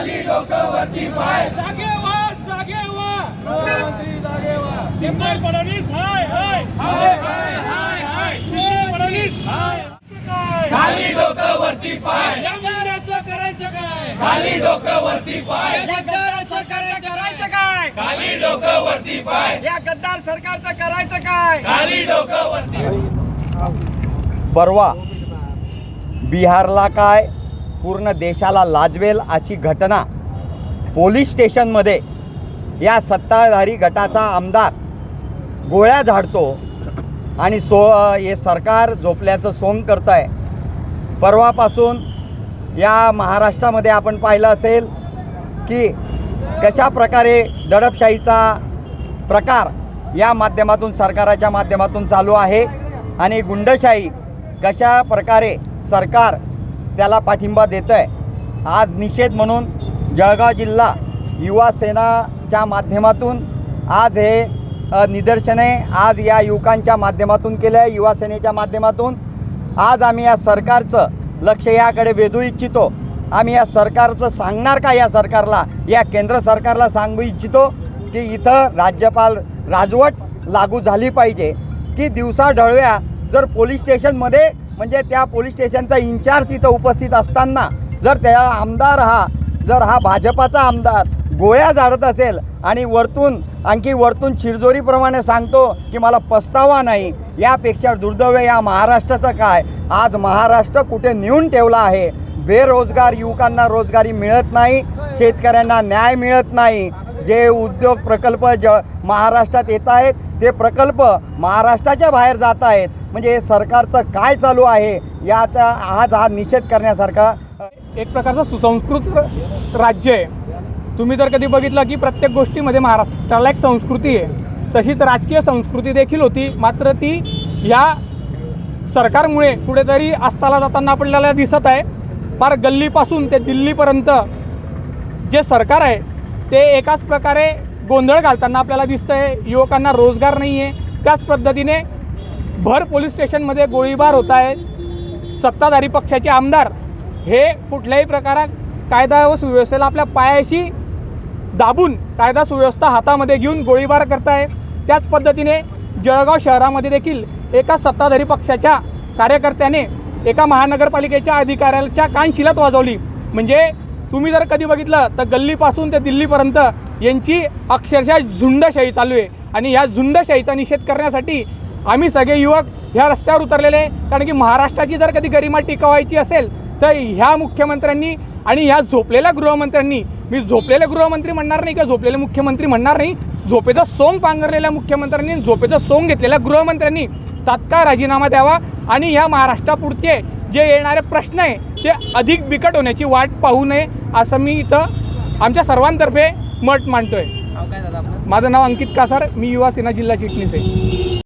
डोक्यावरती पाय. जागे व्हा जागे व्हा जागे व्हा शिंदे फडणवीस हाय हाय हाय हाय हाय हाय. शिंदे फडणवीस. हाय. काय खाली डोक्यावरती पाय. जंगाराचं करायचं काय? खाली डोक्यावरती पाय. या गद्दाराचं करायचं करायचं काय? खाली डोक्यावरती पाय. या गद्दार सरकारचं करायचं काय? खाली डोक्यावरती परवा बिहारला काय पूर्ण देशाला लाजवेल अशी घटना पोलीस स्टेशनमध्ये या सत्ताधारी गटाचा आमदार गोळ्या झाडतो आणि सो हे सरकार झोपल्याचं सोंग करत आहे परवापासून या महाराष्ट्रामध्ये आपण पाहिलं असेल की कशा प्रकारे दडपशाहीचा प्रकार या माध्यमातून सरकाराच्या माध्यमातून चालू आहे आणि गुंडशाही कशा प्रकारे सरकार त्याला पाठिंबा देतं आहे आज निषेध म्हणून जळगाव जिल्हा युवा सेनाच्या माध्यमातून आज हे निदर्शने आज या युवकांच्या माध्यमातून केलं आहे युवा सेनेच्या माध्यमातून. आज आम्ही या सरकारचं लक्ष याकडे वेधू इच्छितो. आम्ही या सरकारचं सांगणार का या सरकारला? या केंद्र सरकारला सांगू इच्छितो की इथं राज्यपाल राजवट लागू झाली पाहिजे. की दिवसा ढळव्या जर पोलीस स्टेशनमध्ये म्हणजे त्या पोलीस स्टेशनचा इन्चार्ज इथं उपस्थित असताना जर त्या आमदार हा जर हा भाजपाचा आमदार गोळ्या झाडत असेल आणि वरतून आणखी वरतून चिरजोरीप्रमाणे सांगतो की मला पस्तावा नाही यापेक्षा दुर्दैव या महाराष्ट्राचं काय? आज महाराष्ट्र कुठे नेऊन ठेवला आहे? बेरोजगार युवकांना रोजगारी मिळत नाही शेतकऱ्यांना न्याय मिळत नाही. जे उद्योग प्रकल्प ज महाराष्ट्रात येत आहेत ते प्रकल्प महाराष्ट्राच्या बाहेर जात आहेत. म्हणजे हे सरकारचं काय चालू आहे याचा आज हा निषेध करण्यासारखा एक प्रकारचं सुसंस्कृत राज्य आहे. तुम्ही जर कधी बघितलं की प्रत्येक गोष्टीमध्ये महाराष्ट्राला एक संस्कृती आहे. तशीच राजकीय संस्कृती देखील होती मात्र ती ह्या सरकारमुळे कुठेतरी अस्ताला जाताना आपल्याला दिसत आहे. फार गल्लीपासून ते दिल्लीपर्यंत जे सरकार आहे ते एकाच प्रकारे गोंधळ घालताना आपल्याला दिसतं आहे युवकांना रोजगार नाही आहे त्याच पद्धतीने भर पोलीस स्टेशनमध्ये गोळीबार होत आहे सत्ताधारी पक्षाचे आमदार हे कुठल्याही प्रकारात कायदा व सुव्यवस्थेला आपल्या पायाशी दाबून कायदा सुव्यवस्था हातामध्ये घेऊन गोळीबार करताय. त्याच पद्धतीने जळगाव शहरामध्ये देखील एका सत्ताधारी पक्षाच्या कार्यकर्त्याने एका महानगरपालिकेच्या अधिकाऱ्याच्या कानशिलात वाजवली. म्हणजे तुम्ही जर कधी बघितलं तर गल्लीपासून ते दिल्लीपर्यंत यांची अक्षरशः झुंडशाही चालू आहे. आणि ह्या झुंडशाहीचा निषेध करण्यासाठी आम्ही सगळे युवक ह्या रस्त्यावर उतरलेले आहे. कारण की महाराष्ट्राची जर कधी गरिमा टिकवायची असेल तर ह्या मुख्यमंत्र्यांनी आणि ह्या झोपलेल्या गृहमंत्र्यांनी मी झोपलेले गृहमंत्री म्हणणार नाही किंवा झोपलेले मुख्यमंत्री म्हणणार नाही झोपेचं सोंग पांघरलेल्या मुख्यमंत्र्यांनी झोपेचं सोंग घेतलेल्या गृहमंत्र्यांनी तात्काळ राजीनामा द्यावा. आणि ह्या महाराष्ट्रापुरते जे येणारे प्रश्न आहे ते अधिक बिकट होण्याची वाट पाहू नये. असं मी इथं आमच्या सर्वांतर्फे मत मांडतोय. माझं नाव अंकित कासार मी युवा सेना जिल्हा चिटणीस आहे.